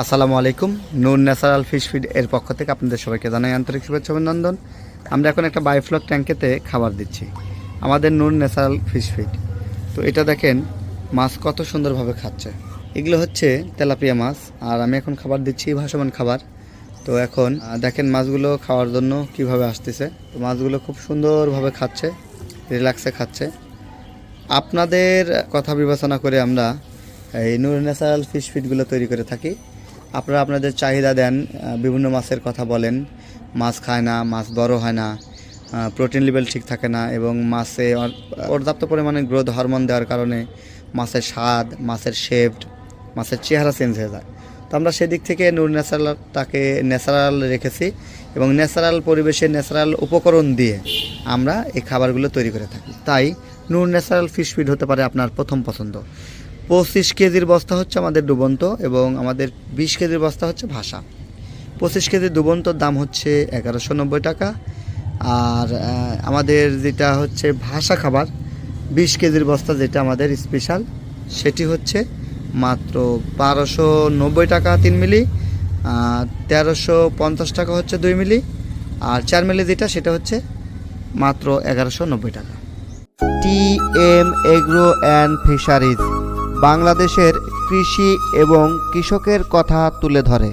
আসসালামু আলাইকুম। নূর natural fish feed এর পক্ষ থেকে আপনাদের সবাইকে জানাই আন্তরিক শুভেচ্ছা অভিনন্দন। আমরা এখন একটা বায়োফ্লক ট্যাঙ্কেতে খাবার দিচ্ছি। আমাদের নূর ন্যাচারাল ফিশ ফিড। তো এটা দেখেন, মাছ কত সুন্দরভাবে খাচ্ছে। এগুলো হচ্ছে তেলাপিয়া মাছ, আর আমি এখন খাবার দিচ্ছি ভাসমান খাবার। তো এখন দেখেন মাছগুলো খাওয়ার জন্য কীভাবে আসতেছে। তো মাছগুলো খুব সুন্দরভাবে খাচ্ছে রিল্যাক্সে খাচ্ছে। আপনাদের কথা বিবেচনা করে আমরা এই নূর ন্যাচারাল ফিশ ফিডগুলো তৈরি করে থাকি। আপনারা আপনাদের চাহিদা দেন বিভিন্ন মাছের কথা বলেন। মাছ খায় না, মাছ বড় হয় না প্রোটিন লেভেল ঠিক থাকে না এবং মাছে পর্যাপ্ত পরিমাণে গ্রোথ হরমোন দেওয়ার কারণে মাছের স্বাদ, মাছের শেপড মাছের চেহারা চেঞ্জ হয়ে যায়। তো আমরা সেদিক থেকে নূর ন্যাচারালটাকে ন্যাচারাল রেখেছি এবং ন্যাচারাল পরিবেশে ন্যাচারাল উপকরণ দিয়ে আমরা এই খাবারগুলো তৈরি করে থাকি। তাই নূর ন্যাচারাল ফিশ ফিড হতে পারে আপনার প্রথম পছন্দ। পঁচিশ কেজির বস্তা হচ্ছে আমাদের ডুবন্ত এবং আমাদের বিশ কেজির বস্তা হচ্ছে ভাষা। পঁচিশ কেজির ডুবন্তর দাম হচ্ছে এগারোশো নব্বই টাকা আর আমাদের যেটা হচ্ছে ভাষা খাবার, বিশ কেজির বস্তা যেটা আমাদের স্পেশাল, সেটি হচ্ছে মাত্র বারোশো নব্বই টাকা তিন মিলি তেরোশো পঞ্চাশ টাকা হচ্ছে দুই মিলি আর চার মিলি যেটা, সেটা হচ্ছে মাত্র এগারোশো নব্বই টাকা। T M agro and fisheries বাংলাদেশের কৃষি এবং কৃষকের কথা তুলে ধরে।